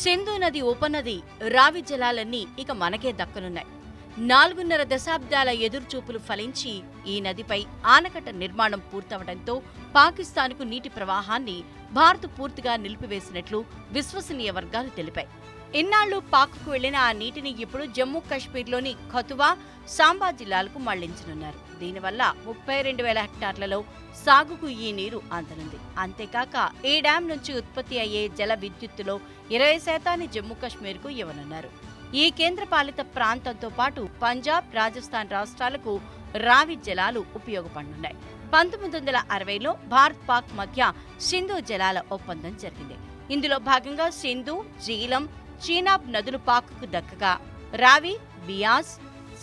సింధు నది ఉపనది రావి జలాలన్నీ ఇక మనకే దక్కనున్నాయి. నాలుగున్నర దశాబ్దాల ఎదురుచూపులు ఫలించి ఈ నదిపై ఆనకట్ట నిర్మాణం పూర్తవడంతో పాకిస్తాన్కు నీటి ప్రవాహాన్ని భారత్ పూర్తిగా నిలిపివేసినట్లు విశ్వసనీయ వర్గాలు తెలిపాయి. ఇన్నాళ్ళు పాక్కు వెళ్ళిన ఆ నీటిని ఇప్పుడు జమ్మూ కాశ్మీర్లోని ఖతువా సాంబా జిల్లాలకు మళ్ళించనున్నారు. దీనివల్ల ముప్పై రెండు వేల హెక్టార్లలో సాగుకు ఈ నీరు అందనుంది అంతేకాక ఈ డ్యాం నుంచి ఉత్పత్తి అయ్యే జల విద్యుత్తులో ఇరవై శాతాన్ని జమ్మూ కాశ్మీర్కు ఇవ్వనున్నారు. ఈ కేంద్రపాలిత ప్రాంతంతో పాటు పంజాబ్ రాజస్థాన్ రాష్ట్రాలకు రావి జలాలు ఉపయోగపడనున్నాయి. పంతొమ్మిది వందల అరవైలో భారత్ పాక్ మధ్య సింధు జలాల ఒప్పందం జరిగింది. ఇందులో భాగంగా సింధు జీలం చీనాబ్ నదులు పాక్కు దక్కగా. రావి బియాస్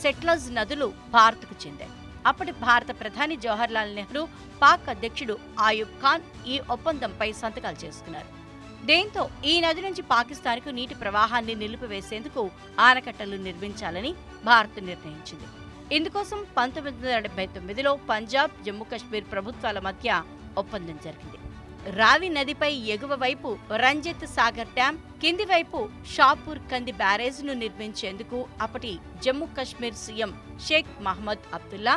సెట్లజ్ నదులు భారత్కు చెందాయి. అప్పటి భారత ప్రధాని జవహర్లాల్ నెహ్రూ పాక్ అధ్యక్షుడు ఆయుబ్ ఖాన్ ఈ ఒప్పందంపై సంతకాలు చేసుకున్నారు దీంతో ఈ నది నుంచి పాకిస్తాన్కు నీటి ప్రవాహాన్ని నిలిపివేసేందుకు ఆనకట్టలు నిర్మించాలని భారత్ నిర్ణయించింది. ఇందుకోసం పంతొమ్మిది వందల డెబ్బై తొమ్మిదిలో పంజాబ్ జమ్మూ కాశ్మీర్ ప్రభుత్వాల మధ్య ఒప్పందం జరిగింది. రావి నదిపై ఎగువ వైపు రంజిత్ సాగర్ డ్యాం కింది వైపు షాపూర్ కంది బ్యారేజ్ను నిర్మించేందుకు అప్పటి జమ్మూ కాశ్మీర్ సీఎం షేక్ మహమ్మద్ అబ్దుల్లా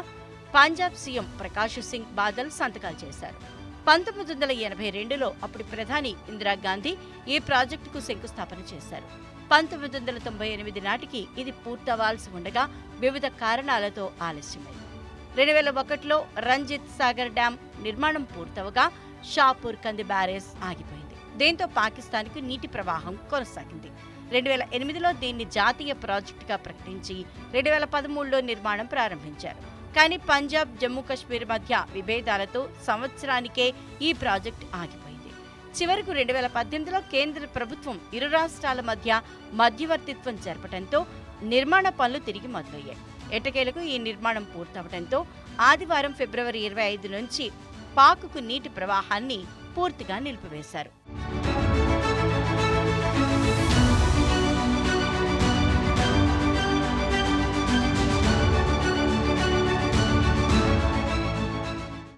పంజాబ్ సీఎం ప్రకాష్ సింగ్ బాదల్ సంతకాలు చేశారు. పంతొమ్మిది వందల ఎనభై రెండులో అప్పటి ప్రధాని ఇందిరాగాంధీ ఈ ప్రాజెక్టుకు శంకుస్థాపన చేశారు. పంతొమ్మిది వందల తొంభై ఎనిమిది నాటికి ఇది పూర్తవ్వాల్సి ఉండగా వివిధ కారణాలతో ఆలస్యమైంది. రెండు వేల ఒకటిలో రంజిత్ సాగర్ డ్యాం నిర్మాణం పూర్తవగా షాపూర్ కంది బ్యారేజ్ ఆగిపోయింది. దీంతో పాకిస్తాన్కు నీటి ప్రవాహం కొనసాగింది. రెండు వేల ఎనిమిదిలో దీన్ని జాతీయ ప్రాజెక్టుగా ప్రకటించి రెండు వేల పదమూడులో నిర్మాణం ప్రారంభించారు. కానీ పంజాబ్ జమ్మూ కాశ్మీర్ మధ్య విభేదాలతో సంవత్సరానికే ఈ ప్రాజెక్టు ఆగిపోయింది. చివరకు రెండు వేల పద్దెనిమిదిలో కేంద్ర ప్రభుత్వం ఇరు రాష్ట్రాల మధ్య మధ్యవర్తిత్వం జరపడంతో నిర్మాణ పనులు తిరిగి మొదలయ్యాయి. ఎట్టకేలకు ఈ నిర్మాణం పూర్తవడంతో ఆదివారం ఫిబ్రవరి ఇరవై ఐదు నుంచి పాకుకు నీటి ప్రవాహాన్ని పూర్తిగా నిలిపివేశారు.